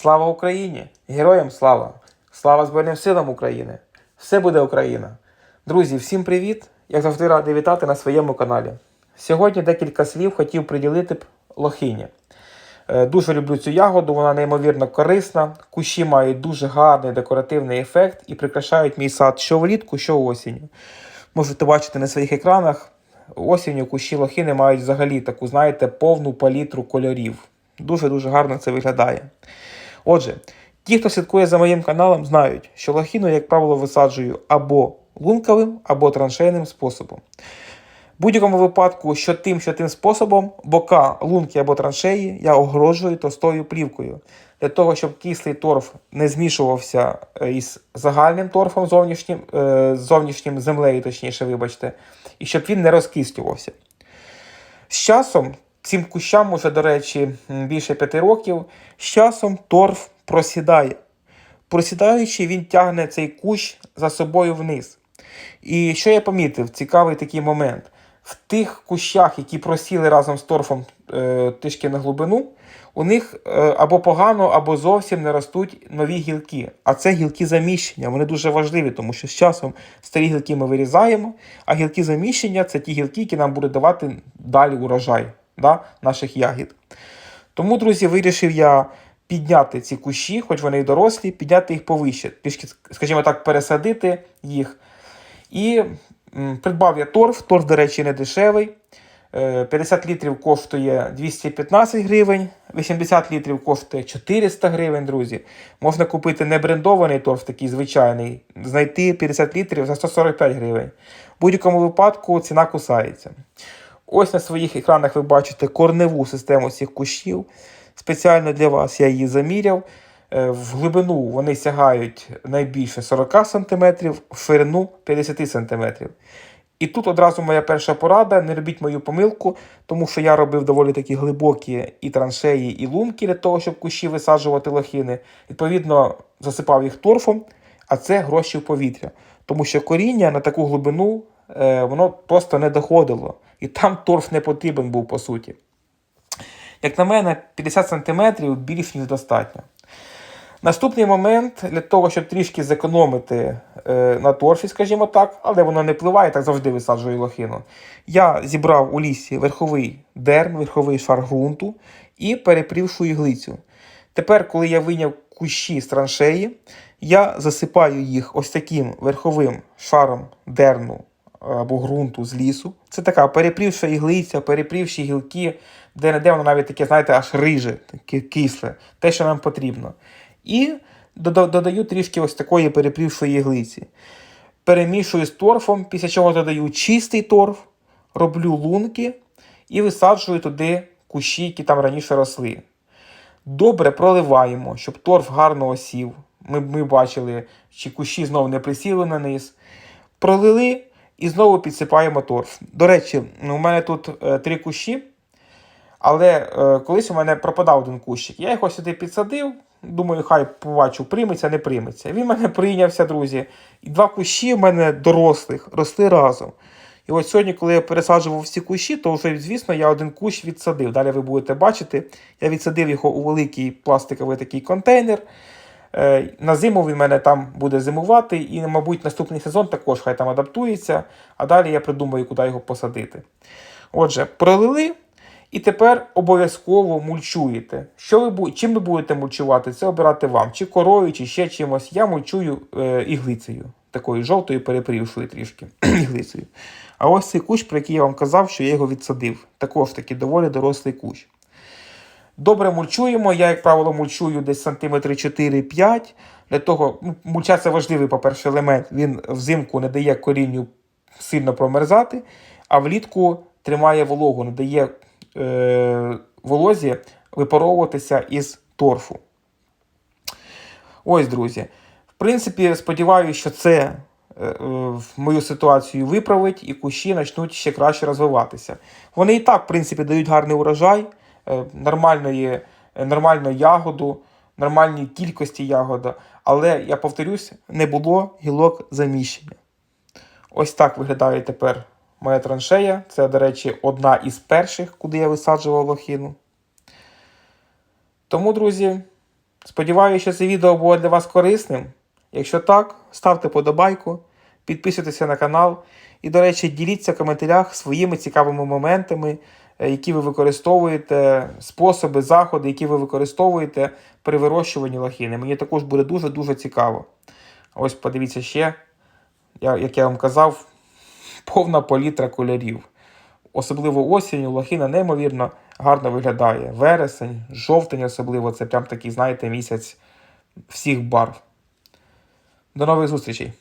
Слава Україні! Героям слава! Слава Збройним силам України! Все буде Україна! Друзі, всім привіт! Я завжди радий вітати на своєму каналі. Сьогодні декілька слів хотів приділити б лохині. Е, Дуже люблю цю ягоду, вона неймовірно корисна. Кущі мають дуже гарний декоративний ефект і прикрашають мій сад що влітку, що осінню. Можете бачити на своїх екранах. Осінню кущі лохини мають взагалі таку, знаєте, повну палітру кольорів. Дуже-дуже гарно це виглядає. Отже, ті, хто слідкує за моїм каналом, знають, що лохіну, як правило, висаджую або лунковим, або траншейним способом. В будь-якому випадку, що тим, що тим способом, бока лунки або траншеї я огороджую товстою плівкою. Для того, щоб кислий торф не змішувався е, із загальним торфом зовнішнім, е, зовнішнім землею, точніше, вибачте, і щоб він не розкислювався. З часом цим кущам уже, до речі, більше п'яти років, з часом торф просідає. Просідаючи, він тягне цей кущ за собою вниз. І що я помітив, цікавий такий момент. В тих кущах, які просіли разом з торфом е, трішки на глибину, у них е, або погано, або зовсім не ростуть нові гілки. А це гілки заміщення. Вони дуже важливі, тому що з часом старі гілки ми вирізаємо, а гілки заміщення це ті гілки, які нам будуть давати далі урожай да, наших ягід. Тому, друзі, вирішив я підняти ці кущі, хоч вони й дорослі, підняти їх повище, трішки, скажімо так, пересадити їх. І придбав я торф. Торф, до речі, не дешевий. Е, 50 літрів коштує 215 гривень, 80 літрів коштує 400 гривень, друзі. Можна купити не брендований торф, такий звичайний, знайти 50 літрів за 145 гривень. В будь-якому випадку ціна кусається. Ось на своїх екранах ви бачите корневу систему цих кущів. Спеціально для вас я її заміряв. Е, В глибину вони сягають найбільше 40 см, в ширину 50 см. І тут одразу моя перша порада: не робіть мою помилку, тому що я робив доволі такі глибокі і траншеї, і лунки для того, щоб кущі висаджувати лохини. Відповідно, засипав їх торфом, а це гроші в повітря. Тому що коріння на таку глибину воно просто не доходило. І там торф не потрібен був по суті. Як на мене, 50 см більш ніж достатньо. Наступний момент для того, щоб трішки зекономити е, на торфі, скажімо так, але воно не впливає, так завжди висаджую лохину. Я зібрав у лісі верховий дерн, верховий шар ґрунту і перепрівшу іглицю. Тепер, коли я вийняв кущі з траншеї, я засипаю їх ось таким верховим шаром дерну або ґрунту з лісу. Це така перепрівша іглиця, перепрівші гілки, де не де воно навіть таке, знаєте, аж риже, таке кисле, те, що нам потрібно. І додаю трішки ось такої перепрівшої іглиці. Перемішую з торфом, після чого додаю чистий торф, роблю лунки і висаджую туди кущі, які там раніше росли. Добре проливаємо, щоб торф гарно осів. Ми, ми бачили, чи кущі знову не присіли на низ. Пролили і знову підсипаємо торф. До речі, у мене тут е, три кущі, але е, колись у мене пропадав один кущик. Я його сюди підсадив. Думаю, хай побачу, прийметься, не прийметься. Він мене прийнявся, друзі. І два кущі в мене дорослих росли разом. І от сьогодні, коли я пересаджував всі кущі, то вже, звісно, я один кущ відсадив. Далі ви будете бачити, я відсадив його у великий пластиковий такий контейнер. Е, На зиму він мене там буде зимувати, і, мабуть, наступний сезон також хай там адаптується, а далі я придумаю, куди його посадити. Отже, пролили. І тепер обов'язково мульчуєте. Що ви, чим ви будете мульчувати, це обирати вам. Чи корою, чи ще чимось. Я мульчую е, іглицею. Такою жовтою перепрівшою трішки іглицею. А ось цей кущ, про який я вам казав, що я його відсадив. Також таки доволі дорослий кущ. Добре мульчуємо. Я, як правило, мульчую десь сантиметри 4-5. Для того, ну, мульча це важливий, по-перше, елемент. Він взимку не дає корінню сильно промерзати, а влітку тримає вологу, не дає е, волозі випаровуватися із торфу. Ось, друзі. В принципі, сподіваюся, що це е, в мою ситуацію виправить і кущі почнуть ще краще розвиватися. Вони і так, в принципі, дають гарний урожай, нормальної, е, нормальну ягоду, нормальній кількості ягода. Але я повторюсь, не було гілок заміщення. Ось так виглядає тепер моя траншея. Це, до речі, одна із перших, куди я висаджував лохину. Тому, друзі, Сподіваюся, що це відео було для вас корисним. Якщо так, ставте подобайку, підписуйтеся на канал і, до речі, діліться в коментарях своїми цікавими моментами, е, які ви використовуєте, способи, заходи, які ви використовуєте при вирощуванні лохини. Мені також буде дуже-дуже цікаво. Ось подивіться ще, як я вам казав, повна палітра кольорів. Особливо осінню лохина неймовірно гарно виглядає. Вересень, жовтень особливо, це прям такий, знаєте, місяць всіх барв. До нових зустрічей!